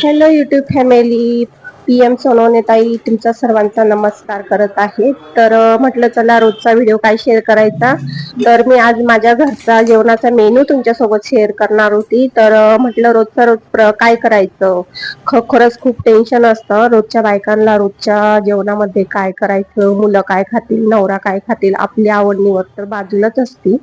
Hello YouTube family. P M Sonawane तुमचा सर्वांचा नमस्कार करत आहे तर म्हटलं चला रोजचा व्हिडिओ काय शेअर करायचा? तर मी आज माझ्या घरचा जेवणाचा मेनू तुमच्यासोबत शेअर करणार होती. तर म्हटलं रोजचा रोज काय करायचं? ख- खरंच खूप टेन्शन असतं. रोजच्या बायकांना रोजच्या जेवणामध्ये काय करायचं? मुलं काय खातील? नवरा काय खातील? आपली आवड निवड तर बाजूलाच असती.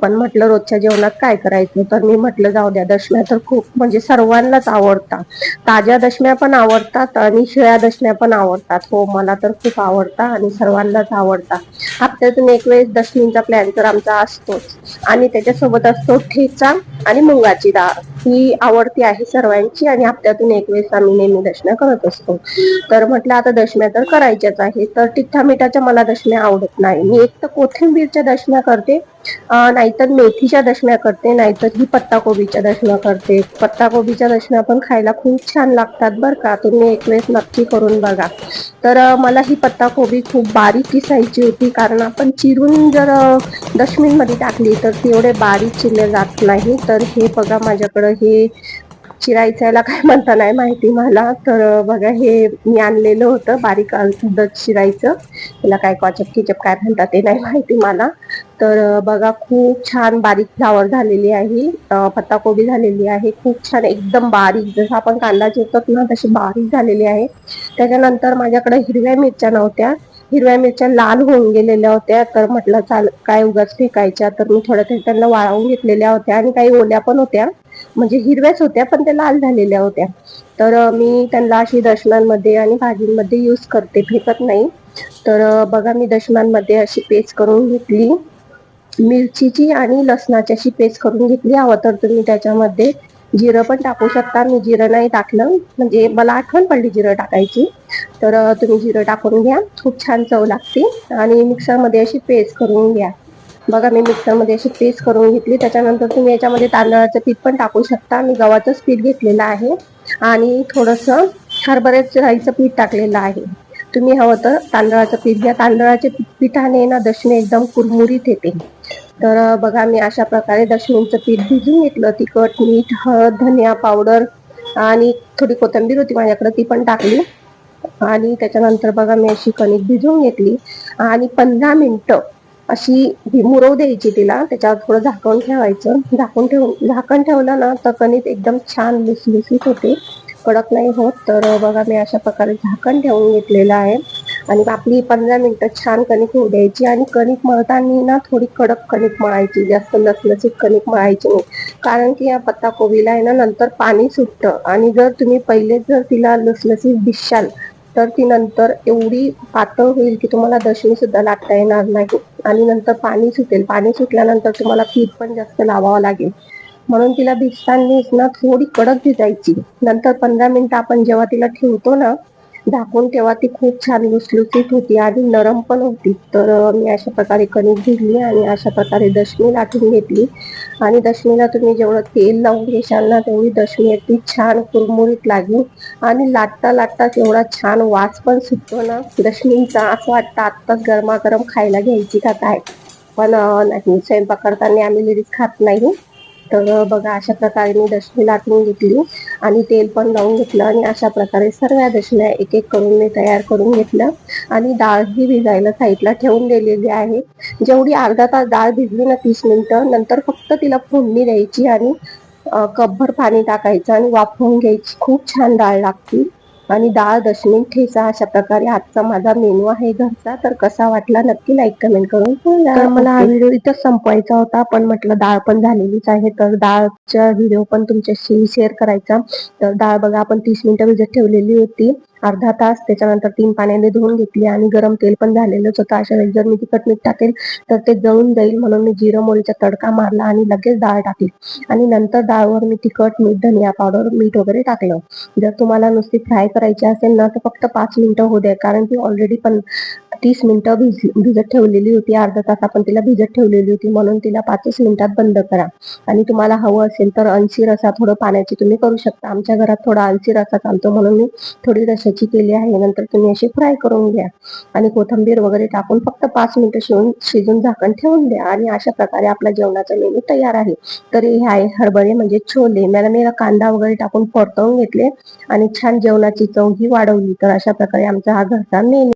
पण म्हटलं रोजच्या जेवणात काय करायचं? तर मी म्हटलं जाऊ द्या दशम्या तर खूप म्हणजे सर्वांनाच आवडतात. ताज्या दशम्या पण आवडतात आणि शिळ्या दशण्या पण आवडतात. हो मला तर खूप आवडतात आणि सर्वांनाच आवडतात हप्त्यातून एक वेळेस दशमींचा प्लॅन तर आमचा असतोच. आणि त्याच्यासोबत असतो ठेचा आणि मुंगाची डाळ. ही आवडती आहे सर्वांची आणि हप्त्यातून एक वेळेस आम्ही नेहमी दशम्या करत असतो. तर म्हटलं आता दशम्या तर करायच्याच आहे. तर तिठ्ठा मिठाच्या मला दशम्या आवडत नाही. मी एक तर कोथिंबीरच्या दशम्या करते नाहीतर मेथीच्या दशम्या करते नाहीतर ही पत्ताकोबीच्या दशम्या करते. पत्ताकोबीच्या दशम्या पण खायला खूप छान लागतात बरं का. तुम्ही एक वेळेस नक्की करून बघा. तर मला ही पत्ताकोबी खूप बारीक किसायची होती कारण आपण चिरून जर डस्टबिनमध्ये टाकली तर ती एवढे बारीक चिरले जात नाही. तर हे बघा माझ्याकडं हे चिरायचं याला काय म्हणता नाही माहिती मला. तर बघा हे मी आणलेलं होतं बारीक अर्ध चिरायचं. त्याला काय कॉचप किचप काय म्हणतात ते नाही माहिती मला. तर बघा खूप छान बारीक फ्लावर झालेली आहे. पत्ताकोबी झालेली आहे. खूप छान एकदम बारीक. जसं आपण कांदा चिरतो ना तशी बारीक झालेली आहे. त्याच्यानंतर माझ्याकडे हिरव्या मिरच्या नव्हत्या. हिरव्या मिरच्या लाल होऊन गेलेल्या होत्या. तर म्हटलं चाल काय उगाच फेकायच्या? तर मी थोड्या तरी त्यांना वाळवून घेतलेल्या होत्या आणि काही ओल्या पण होत्या. म्हणजे हिरव्याच होत्या पण त्या लाल झालेल्या होत्या. तर मी त्यांना अशी दशम्यांमध्ये आणि भाजींमध्ये यूज करते फेकत नाही. तर बघा मी दशम्यांमध्ये अशी पेस्ट करून घेतली. मिरचीची आणि लसणाची अशी पेस्ट करून घेतली. हवं तर तुम्ही त्याच्यामध्ये जिरं पण टाकू शकता. मी जिरं नाही टाकलं. म्हणजे मला आठवण पडली जिरं टाकायची. तर तुम्ही जिरं टाकून घ्या. खूप छान चव लागते. आणि मिक्सरमध्ये अशी पेस्ट करून घ्या. बघा मी मिक्सरमध्ये अशी पेस्ट करून घेतली. त्याच्यानंतर तुम्ही याच्यामध्ये तांदळाचं पीठ पण टाकू शकता. मी गव्हाचंच पीठ घेतलेलं आहे. आणि थोडंसं हरभऱ्याचं राईचं पीठ टाकलेलं आहे. तुम्ही हवं तर तांदळाचं पीठ घ्या. तांदळाच्या पिठाने ना दशमी एकदम कुरमुरीत येते. तर बघा मी अशा प्रकारे दशमींचं पीठ भिजून घेतलं. तिखट मीठ हळद धनिया पावडर आणि थोडी कोथिंबीर होती माझ्याकडे ती पण टाकली. आणि त्याच्यानंतर बघा मी अशी कणिक भिजवून घेतली. आणि पंधरा मिनटं अशी ही मुरव द्यायची तिला. त्याच्यावर थोडं झाकण ठेवायचं. झाकून ठेवून झाकण ठेवलं ना तर कणिक एकदम छान लुसलुसीत होते. कडक नाही होत. तर बघा मी अशा प्रकारे झाकण ठेवून घेतलेलं आहे. आणि आपली पंधरा मिनिटं छान कणिक होऊ द्यायची. आणि कणिक मळताना ना थोडी कडक कणिक मळायची. जास्त लसलसीत कणिक मळायची नाही. कारण की या पत्ताकोबीला आहे ना नंतर पाणी सुटतं. आणि जर तुम्ही पहिलेच जर तिला लसलसीत भिशाल तर ती नंतर एवढी पातळ होईल की तुम्हाला दशमी सुद्धा लाटता येणार नाही. आणि नंतर पाणी सुटेल. पाणी सुटल्यानंतर तुम्हाला पीठ पण जास्त लावावं लागेल. म्हणून तिला भिजतानीच ना थोडी कडक भिजायची. नंतर पंधरा मिनिटं आपण जेव्हा तिला ठेवतो ना झाकून तेव्हा ती खूप छान लुसलुसीत होती आणि नरम पण होती. तर मी अशा प्रकारे कणिक भिजली आणि अशा प्रकारे दशमी लाटून घेतली. आणि दशमीला तुम्ही जेवढं तेल लावून घेशाल ना तेवढी दशमी अगदी छान कुरमुरीत लागली. आणि लाटता लाटताच एवढा छान वास पण सुटतो ना. दशमींचा असं वाटतं आत्ताच गरमागरम खायला घ्यायची का काय? पण नाही स्वयंपाक करताना आम्ही लेडीज खात नाही. तर बघा अशा प्रकारे मी दशमी लाटून घेतली आणि तेल पण लावून घेतलं आणि अशा प्रकारे सर्व दशम्या एक एक करून मी तयार करून घेतलं आणि डाळ ही भिजायला साईडला ठेवून दिलेली आहे. जेवढी अर्धा तास डाळ भिजली ना तीस मिनटं नंतर फक्त तिला फोडणी द्यायची आणि कपभर पाणी टाकायचं आणि वाफवून घ्यायची. खूप छान डाळ लागते. आणि डाळ दशमी ठेचा अशा प्रकारे आजचा माझा मेनू आहे घरचा. तर कसा वाटला नक्की लाईक कमेंट करून. तर मला हा व्हिडिओ इथंच संपवायचा होता. पण म्हटलं डाळ पण झालेलीच आहे. तर डाळचा व्हिडिओ पण तुमच्याशी शेअर करायचा. तर डाळ बघा आपण तीस मिनिटं भिजत ठेवलेली होती. अर्धा तास त्याच्यानंतर तीन पाण्याने धुवून घेतली आणि गरम तेल पण झालेलंच होतं. अशा वेळेस जर मी तिखट मीठ टाकेल तर ते जळून जाईल म्हणून मी जिरं मोहरीचा तडका मारला आणि लगेच डाळ टाकली. आणि नंतर डाळवर मी तिखट मीठ धनिया पावडर मीठ वगैरे टाकलं. जर तुम्हाला नुसती फ्राय करायची असेल ना तर फक्त पाच मिनिटं होऊ द्या. कारण ती ऑलरेडी पण तीस मिनिटं भिज भिजत ठेवलेली होती. अर्धा तास आपण तिला भिजत ठेवलेली होती. म्हणून तिला पाचच मिनिटात बंद करा. आणि तुम्हाला हवं असेल तर अंशी रसा थोडं पाण्याची तुम्ही करू शकता. आमच्या घरात थोडा अंशी रसा चालतो म्हणून मी थोडी रशी माशाची केली आहे नंतर तुम्ही अशी फ्राय करून घ्या. आणि कोथिंबीर वगैरे टाकून फक्त पाच मिनिटं शिवून शिजून झाकण ठेवून द्या. आणि अशा प्रकारे आपला जेवणाचा मेनू तयार आहे. तर हे आहे हरभरे म्हणजे छोले. मला मी कांदा वगैरे टाकून परतवून घेतले आणि छान जेवणाची चव ही वाढवली. तर अशा प्रकारे आमचा हा घरचा मेनू